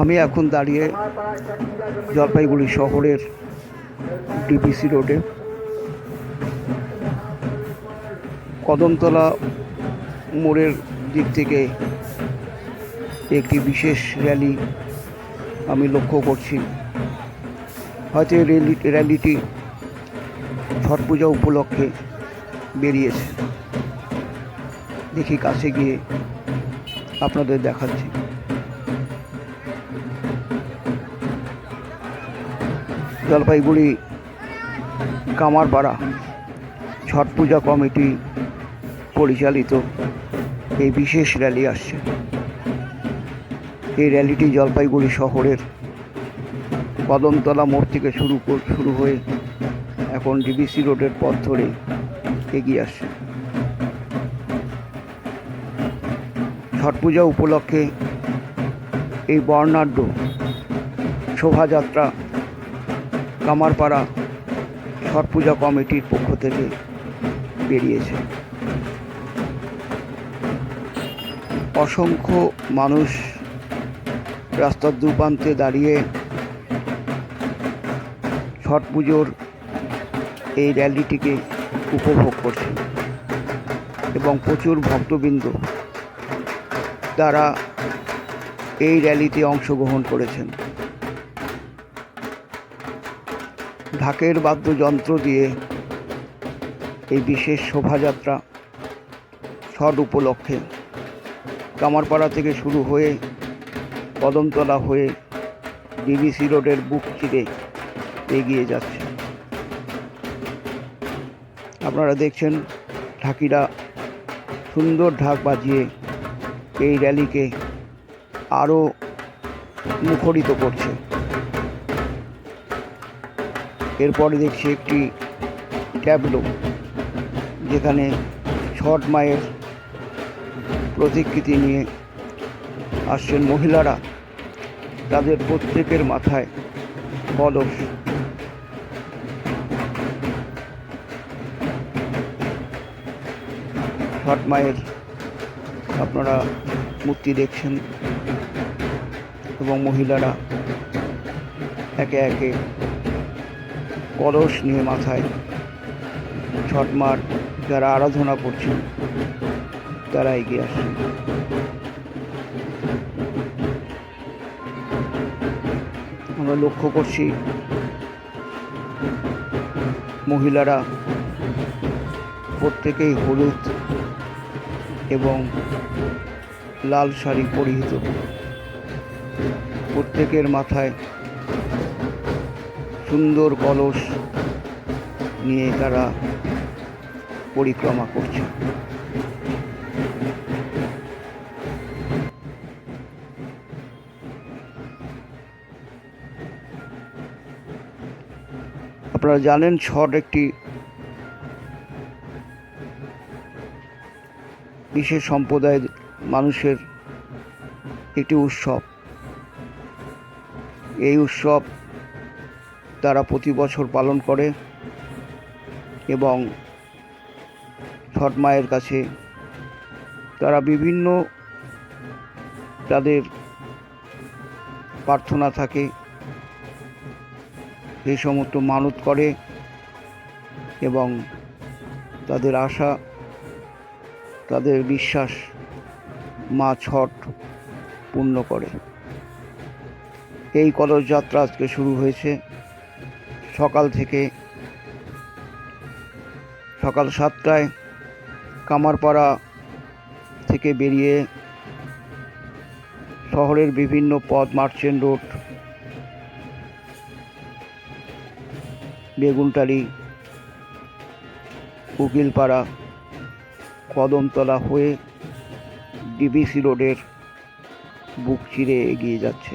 আমি এখন দাঁড়িয়ে জলপাইগুড়ি শহরের ডিপিসি রোডে কদমতলা মোড়ের দিক থেকে একটি বিশেষ র্যালি আমি লক্ষ্য করছি। হয়তো র্যালি র্যালিটি ছট পূজা উপলক্ষে বেরিয়েছে। দেখি কাছে গিয়ে আপনাদের দেখাচ্ছি। জলপাইগুড়ি কামারপাড়া ছট পূজা কমিটি পরিচালিত এই বিশেষ র্যালি আসছে। এই র্যালিটি জলপাইগুড়ি শহরের কদমতলা মোড় থেকে শুরু শুরু হয়ে এখন ডিবিসি রোডের পথ ধরে এগিয়ে আসছে। ছট পূজা উপলক্ষে এই বর্ণাঢ্য শোভাযাত্রা কামারপাড়া ছট পূজা কমিটির পক্ষ থেকে বেরিয়েছে। অসংখ্য মানুষ রাস্তার দুপ্রান্তে দাঁড়িয়ে ছট পুজোর এই র্যালিটিকে উপভোগ করছে এবং প্রচুর ভক্তবৃন্দ তারা এই র্যালিতে অংশগ্রহণ করেছেন। ঢাকের বাদ্যযন্ত্র দিয়ে এই বিশেষ শোভাযাত্রা ছট উপলক্ষে কামারপাড়া থেকে শুরু হয়ে কদমতলা হয়ে ডিবিসি রোডের বুক চিরে এগিয়ে যাচ্ছে। আপনারা দেখছেন ঢাকিরা সুন্দর ঢাক বাজিয়ে এই র্যালিকে আরও মুখরিত করছে। এরপরে দেখছি একটি ট্যাবলো, যেখানে ছট মায়ের প্রতিকৃতি নিয়ে আসছেন মহিলারা। তাদের প্রত্যেকের মাথায় কলস। ছট মায়ের আপনারা মূর্তি দেখছেন এবং মহিলারা একে একে কলস নিয়ে মাথায় ছটমার যারা আরাধনা করছেন, তারা এগিয়ে আসছেন। আমরা লক্ষ্য করছি মহিলারা প্রত্যেকেই হলুদ এবং লাল শাড়ি পরিহিত। প্রত্যেকের মাথায় সুন্দর কলস নিয়ে তারা পরিক্রমা করছে। আপনারা জানেন ছট একটি বিশেষ সম্প্রদায়ের মানুষের একটি উৎসব। এই উৎসব তারা প্রতি বছর পালন করে এবং ছট মায়ের কাছে তারা বিভিন্ন তাদের প্রার্থনা থাকে সেই সমস্ত মানত করে এবং তাদের আশা তাদের বিশ্বাস মা ছট পূর্ণ করে। এই কলস যাত্রা আজকে শুরু হয়েছে। সকাল থেকে সকাল সাতটায় কামারপাড়া থেকে বেরিয়ে শহরের বিভিন্ন পথ, মার্চেন্ট রোড বেগুনটারি উকিলপাড়া কদমতলা হয়ে ডিবিসি রোডের বুক চিরে এগিয়ে যাচ্ছে।